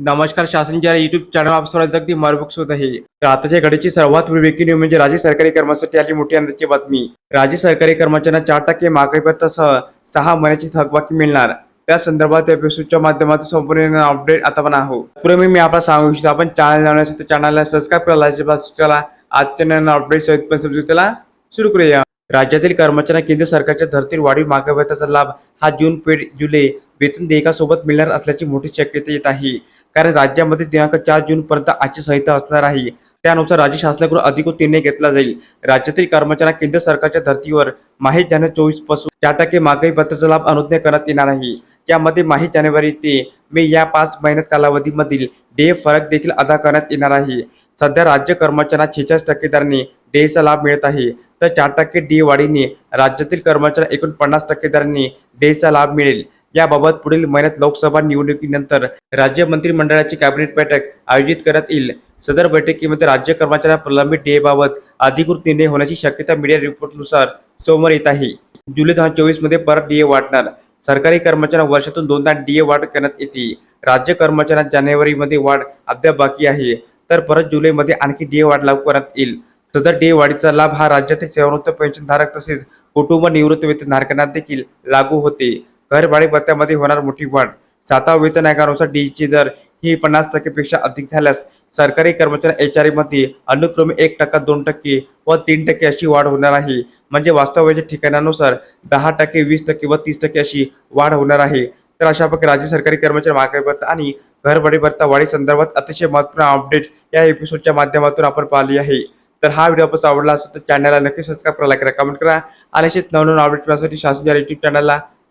नमस्कार शासनच्या YouTube channel आप सर्वांचं अगदी मारबुक होत आहे. तर आताच्या घडीची सर्वात विवेकी न्यूज म्हणजे राज्य सरकारी कर्मचाऱ्यांसाठी आली मोठी आनंदाची बातमी. राज्य सरकारी कर्मचाऱ्यांना चार टक्के महागाई सहा महिन्याची थकबाकी मिळणार. त्या संदर्भात एपिसोडच्या माध्यमातून संपूर्ण अपडेट आता पण आहो पूर्वी मी आपला सांगू इच्छितो आपण चॅनल लावण्यासाठी तर चॅनलला सबस्क्राईब करायला चला आजच्या नवीन अपडेट सहित पण समजू त्याला सुरू करूया. राज्यातील कर्मचाऱ्यांना केंद्र सरकारच्या धर्तीवर वाढीव महागाई लाभ हा जून पेड जुलै वेतन देयकासोबत मिळणार असल्याची मोठी शक्यता येत आहे. कारण राज्यामध्ये दिनांक चार जून पर्यंत संहिता असणार आहे. त्यानुसार राज्य शासनाकडून अधिकृत निर्णय घेतला जाईल. राज्यातील कर्मचाऱ्यांना केंद्र सरकारच्या धर्तीवर माहीत जानेवारी चोवीसपासून चार टक्के महागाई पत्राचा लाभ अनुज्ञा करण्यात येणार आहे. यामध्ये माहीत जानेवारी ते मे या पाच महिन्यात कालावधीमधील डे फरक देखील अदा करण्यात येणार आहे. सध्या राज्य कर्मचाऱ्यांना छेचाळीस टक्के दराने डेचा लाभ मिळत आहे. तर चार टक्के डी वाढीने राज्यातील कर्मचाऱ्यांना एकूण पन्नास टक्के दराने डेचा लाभ मिळेल. याबाबत पुढील महिन्यात लोकसभा निवडणुकीनंतर राज्य मंत्रिमंडळाची कॅबिनेट बैठक आयोजित करण्यात येईल. सदर बैठकीमध्ये राज्य कर्मचाऱ्या प्रलंबित डीएबाबत अधिकृत निर्णय होण्याची शक्यता मीडिया रिपोर्टनुसार समोर येत आहे. जुलै दोन हजार चोवीसमध्ये परत डीए वाढणार. सरकारी कर्मचाऱ्यांना वर्षातून दोनदा डीए वाढ करण्यात येते. राज्य कर्मचाऱ्यांना जानेवारीमध्ये वाढ अद्याप बाकी आहे. तर परत जुलैमध्ये आणखी डीए वाढ लागू करण्यात येईल. सदर डीए वाढीचा लाभ हा राज्यातील सेवानिवृत्त पेन्शनधारक तसेच कुटुंब निवृत्त वेतनधारकांना देखील लागू होते. घरभाडे भत्त्यामध्ये होणार मोठी वाढ. सातवा वेतन आयोगानुसार डीची दर ही पन्नास टक्केपेक्षा अधिक झाल्यास सरकारी कर्मचारी एच आरमध्ये अनुक्रमे एक टक्का दोन टक्के व तीन टक्के अशी वाढ होणार आहे. म्हणजे वास्तव्याच्या ठिकाणानुसार दहा टक्के वीस टक्के व तीस टक्के अशी वाढ होणार आहे. तर अशा प्रकारे राज्य सरकारी कर्मचारी महागाई भत्ता आणि घरभाडे भत्ता वाढी संदर्भात अतिशय महत्त्वपूर्ण अपडेट या एपिसोडच्या माध्यमातून आपण पाहिली आहे. तर हा व्हिडिओ आपण आवडला असेल तर चॅनलला नक्की सबस्क्राईब करायला करा कमेंट करा. आणि असेच नवनवीन अपडेट मिळण्यासाठी शासन युट्यूब चॅनलला